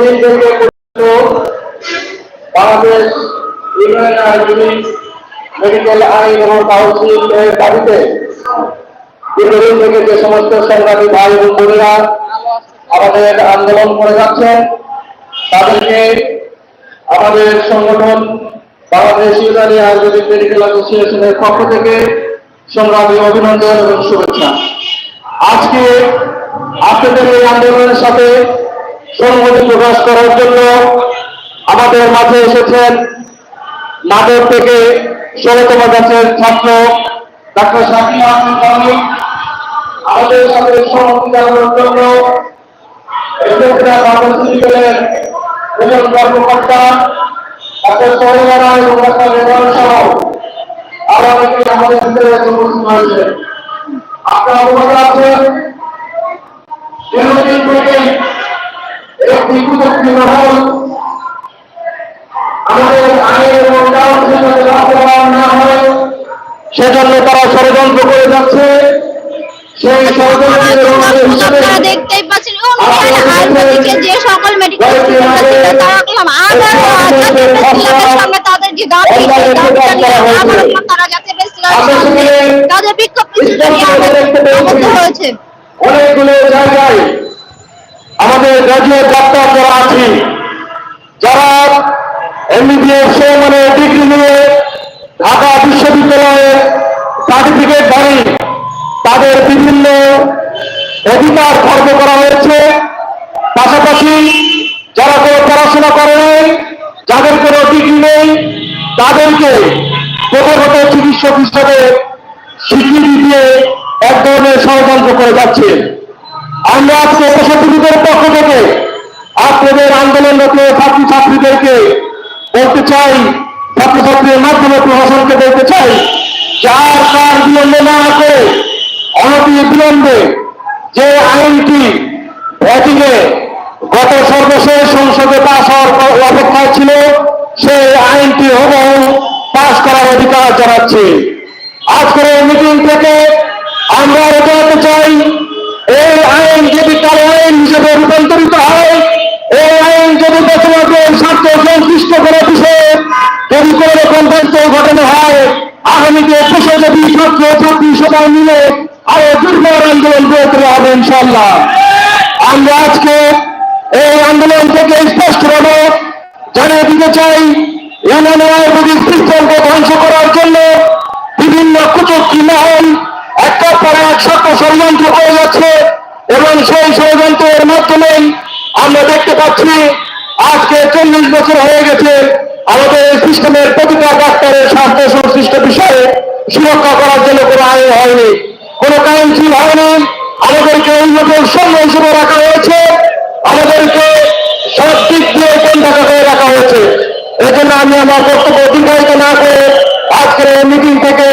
দীর্ঘদিন থেকে আইনজীবী মেডিকেল আইন এবং কাউন্সিল দাবিতে দীর্ঘদিন থেকে যে সমস্ত সংগ্রামী ভাই এবং বোনেরা আমাদের আন্দোলন করে যাচ্ছেন, তাদেরকে আমাদের সংগঠন বাংলাদেশ ইউনানি আয়ুর্বেদিক মেডিকেল অ্যাসোসিয়েশনের পক্ষ থেকে সংগ্রামী অভিনন্দন এবং শুভেচ্ছা। আজকে আপনাদের এই আন্দোলনের সাথে সংহতি প্রকাশ করার জন্য আমাদের মাঝে এসেছেন নাটক থেকে ষোলতম ব্যাচের ছাত্র ডাক্তার আহমেদ বাবু আমাদের সাথে সংহতি জানানোর জন্য আমাদের ভিতরে উপস্থিত হয়েছে আপনারা অবগত আছেন সেজন্য তারা ষড়যন্ত্র করে যাচ্ছে। সেই আপনারা দেখতেই পাচ্ছেন অনুযায়ী যে সকল মেডিকেল তারা করলাম তাদের যে দাবি তারা তাদের বিক্ষোভ হয়েছে। অনেকগুলো জায়গায় গ্রাজুয়েট ডাক্তার যারা আছি যারা এমবিবিএস মানে ডিগ্রি নিয়ে ঢাকা বিশ্ববিদ্যালয়ে সার্টিফিকেট ধারী তাদের বিভিন্ন অধিকার খর্ব করা হয়েছে। পাশাপাশি যারা কোনো পড়াশোনা করে নাই, যাদের কোনো ডিগ্রি নেই তাদেরকে প্রথমত চিকিৎসক হিসাবে স্বীকৃতি দিয়ে এক ধরনের ষড়যন্ত্র করে যাচ্ছে। আমরা আজকে প্রশাসনিকের পক্ষ থেকে আপনাদের আন্দোলনরত ছাত্র ছাত্রীদেরকে বলতে চাই ছাত্রছাত্রীর মাধ্যমে প্রশাসনকে বলতে চাই, যার কার বিলম্ব না করে অনতি বিলম্বে যে আইনটি ব্যাটিংয়ে গত সর্বশেষ সংসদে পাশ হওয়ার অপেক্ষায় ছিল, সেই আইনটি হুবহু পাশ করার অধিকার জানাচ্ছি। আজকের মিটিং থেকে আমরা জানাতে চাই এই আইন যদি কালো আইন হিসেবে রূপান্তরিত হয়, এই আইন যদি বেতনের স্বার্থ সংশ্লিষ্ট কোনো বিষয়ে যদি কোনো রকম ঘটনা হয়, আগামীতে পেশাজীবী ছাত্র ছাত্রী সবাই মিলে আরও দুর্বল আন্দোলন গড়ে তোলা হবে ইনশাল্লাহ আমরা আজকে এই আন্দোলন থেকে স্পষ্টভাবে জানিয়ে দিতে চাই ইউনিয়ন আয়ুর্বেদিক সিস্টেমকে ধ্বংস করার জন্য বিভিন্ন কুচক্রী মহল একটা পরে এক শত ষড়যন্ত্র করে যাচ্ছে এবং সেই ষড়যন্ত্রের মাধ্যমেই আমরা দেখতে পাচ্ছি আজকে চল্লিশ বছর হয়ে গেছে আমাদের এই সিস্টেমের প্রতিটা ডাক্তারের স্বাস্থ্য সংশ্লিষ্ট বিষয়ে সুরক্ষা করার জন্য কোনো আইন হয়নি। কোনো কাউন্সিল হয়নি। আমাদেরকে লোকের সঙ্গ হিসেবে রাখা হয়েছে। আমাদেরকে সব দিক দিয়ে কন্টাকা করে রাখা হয়েছে। এজন্য আমি আমার বক্তব্য দীর্ঘায়িত না করে আজকের মিটিং থেকে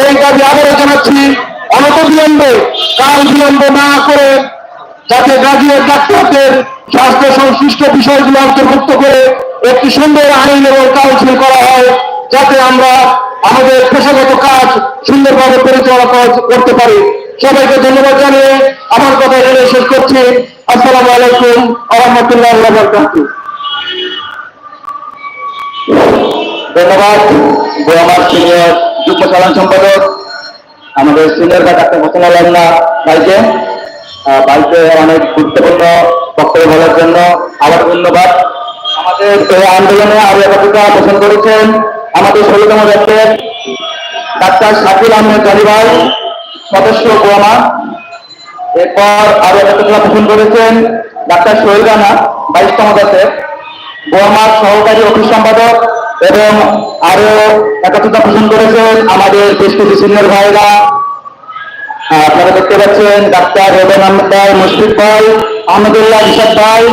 এই দাবি আবারও জানাচ্ছি। অনত বিলম্বে, কাল বিলম্ব না করে যাতে গ্রাজুয়েট ডাক্তারদের স্বাস্থ্য সংশ্লিষ্ট বিষয়গুলো অন্তর্ভুক্ত করে একটি সুন্দর আইন এবং কাউন্সিল করা হয়, যাতে আমরা আমাদের পেশাগত কাজ সুন্দরভাবে পরিচালনা করা- করতে পারি। সবাইকে ধন্যবাদ জানিয়ে আমার কথা এখানে শেষ করছি। আসসালামু আলাইকুম আহমতুল্লাহ ধন্যবাদ। আমার সিনিয়র যুগ্ম সাধারণ সম্পাদক আমাদের সিনিয়র বা ডাক্তার হোসেন আল্লাহ ভাইকে ভাইকে অনেক গুরুত্বপূর্ণ বক্তব্য বলার জন্য আবার ধন্যবাদ। আমাদের আন্দোলনে আরও একত্রিত পোষণ করেছেন আমাদের ষোলতম ব্যাচের ডাক্তার শাকিল আহমেদ জানি ভাই, সদস্য গোয়ামা। এরপর আরও একত্রিত পোষণ করেছেন ডাক্তার সোহেল রানা বাইশতম ব্যাচের গোয়ামার সহকারী অফিস সম্পাদক এবং আরও একত্রিত পোষণ করেছেন আমাদের বেশ কিছু সিনিয়র ভাইরা। আপনারা দেখতে পাচ্ছেন ডাক্তার রোবেন আহমেদ ভাই, মুশফিক ভাই, আহমদুল্লাহ ইসাদ ভাই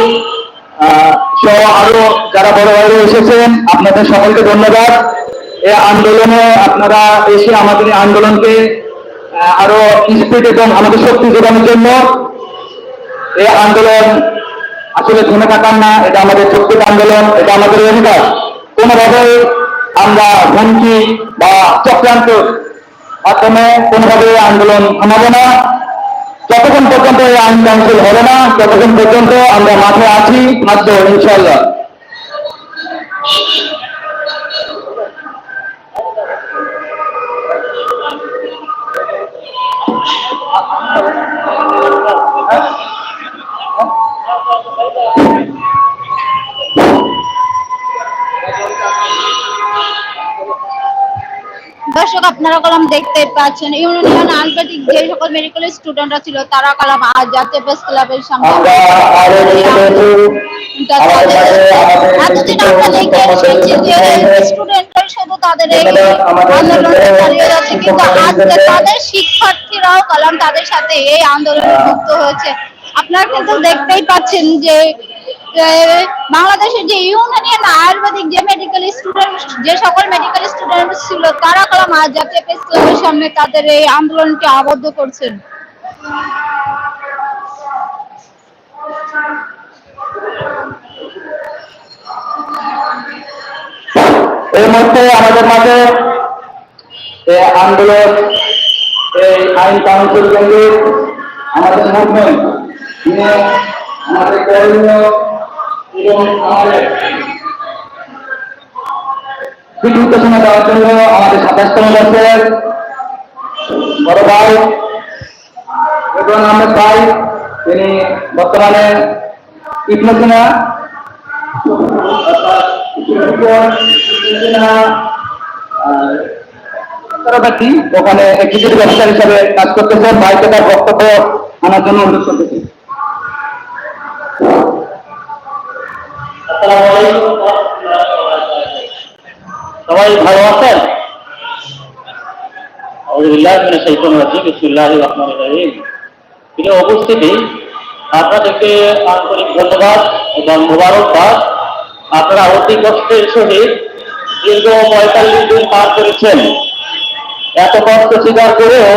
সহ আরও যারা বড় ভাইরা এসেছেন, আপনাদের সকলকে ধন্যবাদ। এই আন্দোলনে আপনারা এসে আমাদের আন্দোলনকে আরও স্পিড এবং আমাদের শক্তি যোগানোর জন্য এই আন্দোলন আসলে থেমে থাকার না, এটা আমাদের যৌক্তিক আন্দোলন, এটা আমাদের অধিকার। কোনোভাবে আমরা হুমকি বা চক্রান্ত মাধ্যমে কোনোভাবে আন্দোলন থামাবো না। যতক্ষণ পর্যন্ত এই আইন কাউন্সিল হবে না, ততক্ষণ পর্যন্ত আমরা মাঠে আছি থাকব ইনশাল্লাহ দর্শক আপনারা কলম দেখতে পাচ্ছেন। ইউনিয়ন আন্তর্জাতিক যে সকল মেডিকেল স্টুডেন্টরা ছিল তারা কলম আজ জাতীয় প্রেস ক্লাবের সামনে এতদিন আমরা দেখে এসেছি যে স্টুডেন্টরা শুধু তাদের এই আন্দোলন চালিয়ে যাচ্ছে কিন্তু আজকে তাদের শিক্ষার্থীরাও কলম তাদের সাথে এই আন্দোলনে যুক্ত হয়েছে। আপনারা কিন্তু দেখতেই পাচ্ছেন যে বাংলাদেশের যে ইউনানিয়ান আয়ুর্বেদিক যে মেডিকেল স্টুডেন্ট যে সকল মেডিকেল স্টুডেন্ট ছিল, তারা কলম আজ জাতীয় প্রেস ক্লাবের সামনে তাদের এই আন্দোলনকে আবদ্ধ করছেন। এই মুহূর্তে আমাদের মাঝে আন্দোলন, এই আইন কাউন্সিল কেন্দ্রিক আমাদের মুভমেন্ট আমাদের করণীয় দিক নির্দেশনা দেওয়ার জন্য আমাদের সাতাশতম বছরের বড় ভাই এবং আহমেদ ভাই, তিনি বর্তমানে ব্যক্তি ওখানে এক্সিকিউটিভ অফিসার হিসাবে কাজ করতেছেন ভাইকে তার বক্তব্য আনার জন্য অনুরোধ করতেছি। সবাই ভালো আছেন? রহমানির উপস্থিতি, আপনাদেরকে আন্তরিক ধন্যবাদ এবং মোবারকবাদ। আপনারা অতি কষ্টের সহিত দীর্ঘ পঁয়তাল্লিশ দিন পার করেছেন। এত কষ্ট স্বীকার করেও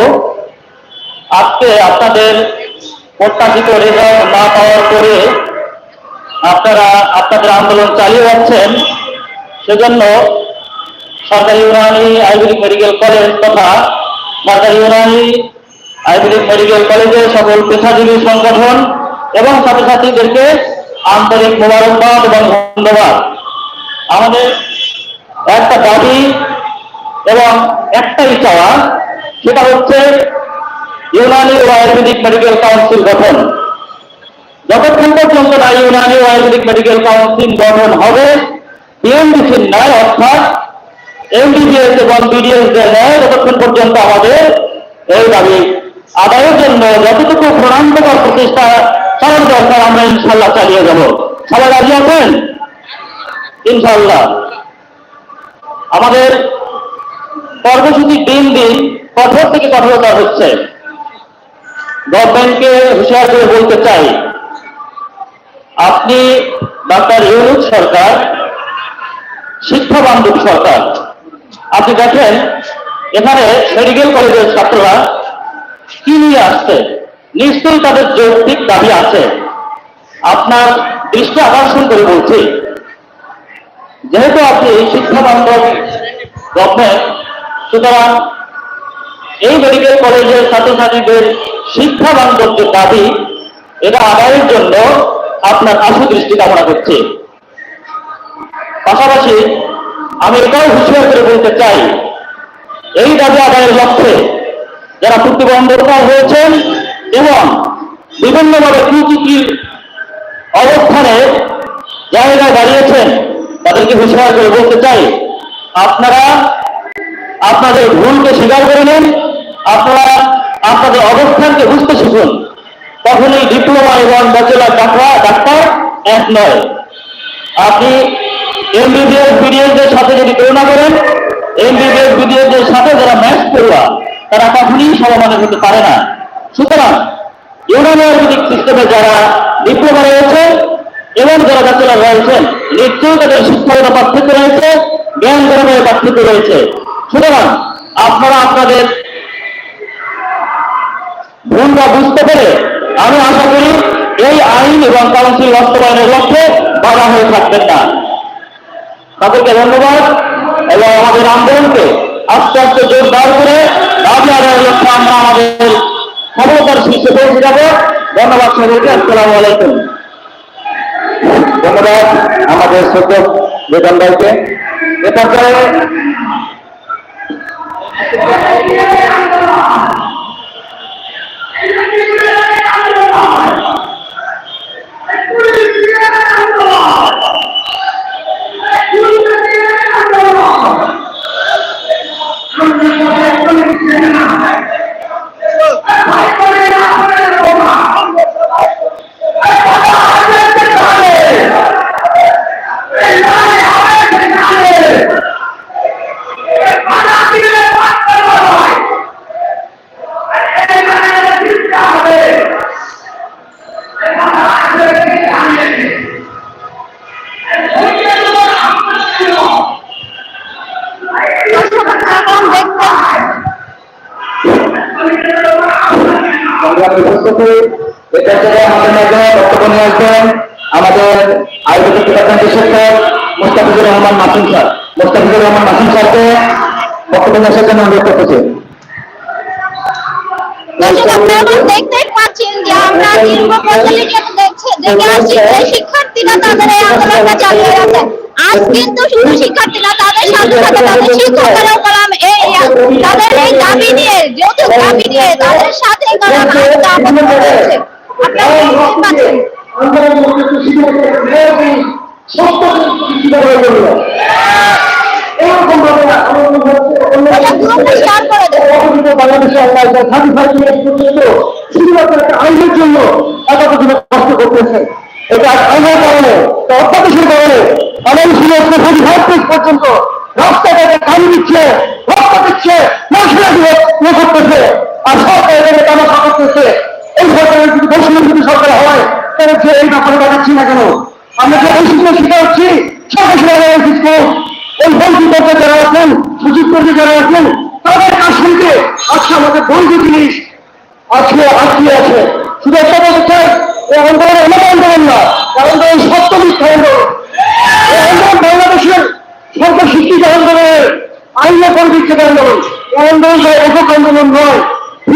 আজকে আপনাদের প্রত্যাশিত রেজাল্ট না পাওয়ার পরে আপনারা আপনাদের আন্দোলন চালিয়ে যাচ্ছেন, সেজন্য সরকারি ইউনানি আয়ুর্বেদিক মেডিকেল কলেজ তথা সরকারি ইউনানি আয়ুর্বেদিক মেডিকেল কলেজের সকল পেশাজীবী সংগঠন এবং ছাত্রছাত্রীদেরকে আন্তরিক মোবারকবাদ এবং ধন্যবাদ। আমাদের একটা দাবি এবং একটাই চাওয়া, সেটা হচ্ছে ইউনানি ও আয়ুর্বেদিক মেডিকেল কাউন্সিল গঠন। যতক্ষণ পর্যন্ত না ইউনানি ও আয়ুর্বেদিক মেডিকেল কাউন্সিল গঠন হবে বিএমডিসির ন্যায় অর্থাৎ এমবিবিএস এবং বিডিএস এর ন্যায় ততক্ষণ পর্যন্ত আমাদের এই দাবি আদায়ের জন্য যতটুকু প্রণান্তকর প্রতিষ্ঠা চালানো দরকার, আমরা ইনশাল্লাহ চালিয়ে যাব। সবাই রাজি আছেন? ইনশাল্লাহ আমাদের কর্মসূচি দিন দিন কঠোর থেকে কঠোরতা হচ্ছে। গভর্নমেন্টকে হুঁশিয়ার করে বলতে চাই আপনি ডক্টর ইউনুস সরকার, শিক্ষা বান্ধব সরকার। আপনি দেখেন, এখানে মেডিকেল কলেজের ছাত্ররা কি নিয়ে আসছে? নিশ্চয়ই তাদের যৌক্তিক দাবি আছে। আপনার দৃষ্টি আকর্ষণ করে বলছি, যেহেতু আপনি শিক্ষা বান্ধব গভর্নমেন্ট, সুতরাং এই মেডিকেল কলেজের ছাত্রছাত্রীদের শিক্ষা বান্ধব যে দাবি, এটা আদায়ের জন্য আপনার আশু দৃষ্টি কামনা করছি। পাশাপাশি আমি এটাও হুঁশিয়ার করে বলতে চাই, এই দাবি আদায়ের লক্ষ্যে যারা প্রতিবন্ধকতা হয়েছেন এবং বিভিন্নভাবে কুচুকির অবস্থানে জায়গায় দাঁড়িয়েছেন, তাদেরকে হুঁশিয়ার করে বলতে চাই, আপনারা আপনাদের ভুলকে স্বীকার করে নিন, আপনারা আপনাদের অবস্থানকে বুঝতে শিখুন। কখনোই ডিপ্লোমা এবং ব্যাচেলার ডাক্তার ডাক্তার এক নয়। আপনি এমবিবিএস বিডিএস এর সাথে যদি তুলনা করেন এমবিবিএস বিডিএস এর সাথে যারা ম্যাচ পড়ুয়া, তারা কখনই সমমানের হতে পারে না। সুতরাং ইউনানি আয়ুর্বেদিক সিস্টেমে যারা ডিপ্লোমা রয়েছেন এবং যারা ব্যাচেলার রয়েছেন নিশ্চয়ই তাদের শিক্ষাগত পার্থক্য রয়েছে, জ্ঞান ধরনের পার্থক্য রয়েছে। সুতরাং আপনারা আপনাদের ভুলটা বুঝতে পেরে আমি আশা করি এই আইন এবং কাউন্সিল বাস্তবায়নের লক্ষ্যে বাধা হয়ে থাকবেন না। তাদেরকে ধন্যবাদ এবং আমাদের আন্দোলনকে আস্তে আস্তে জোরদার করে দাবি আদায়ের লক্ষ্যে আমরা আমাদের সফলতার শীর্ষে পৌঁছে যাব। ধন্যবাদ সবাইকে, আসসালামু আলাইকুম। ধন্যবাদ আমাদের সদ্য বেতন ভাইকে। এ পর্যায়ে উপস্থিতি এটা থেকে আমাদের বক্তব্য নিয়ে আমাদের ডিপার্টমেন্টের শিক্ষক রহমান মাসুম স্যার। রহমান মাসুম স্যারকে বক্তব্য নিয়ে আসার জন্য আমরা শিক্ষার্থীরা তাদের সাথে তাদের এই দাবি নিয়ে যৌতুক দাবি নিয়ে তাদের সাথে কলাম আজকে আপত্তি করেছে। আপনারা দেখতেই পাচ্ছেন আইনের জন্য এত কষ্ট করতেছে এটা আইনের কারণে অত্যাদেশের কারণে আমাদের পর্যন্ত রাস্তাঘাটে পানি দিচ্ছে রক্ত দিচ্ছে সরকার এখানে তামাশা করতেছে এই সরকারের সরকার হয়, তাহলে এই ব্যাপারে দেখাচ্ছি না কেন? আমরা যে বৈষম্য শিখা হচ্ছি, সরকার এই বৈষম্য যারা আছেন, সুযোগ কর্মী যারা আছেন, তাদের থেকে আজকে আমাদের জিনিস আজকে আজকে আছে। শুধু একটা চাই এই আন্দোলন এমন আন্দোলন না কারণ এই সত্য মিথ্যা আন্দোলন। এই আন্দোলন বাংলাদেশের সর্ব শিক্ষিত আন্দোলনের আইনে পরিবীক্ষিত আন্দোলন। এই আন্দোলন একক আন্দোলন নয়।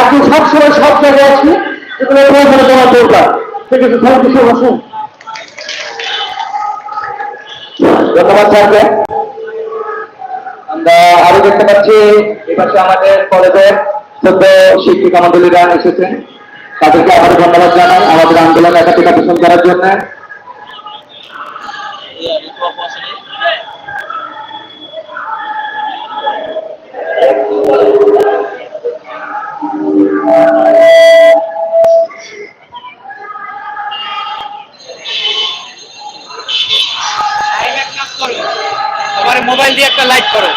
এখন সবসময় সব জায়গায় আছি এগুলো তোমার দরকার। ঠিক আছে থ্যাংক ইউ সো মাচ ধন্যবাদ স্যারকে। আমরা আরও দেখতে পাচ্ছি এপাশে আমাদের কলেজের সদ্য শিক্ষিকা মন্ডলীরা এসেছেন তাদেরকে আবার ধন্যবাদ জানাই আমাদের আন্দোলনে একাধিক পোষণ করার জন্য। লাইভ লাইক করো।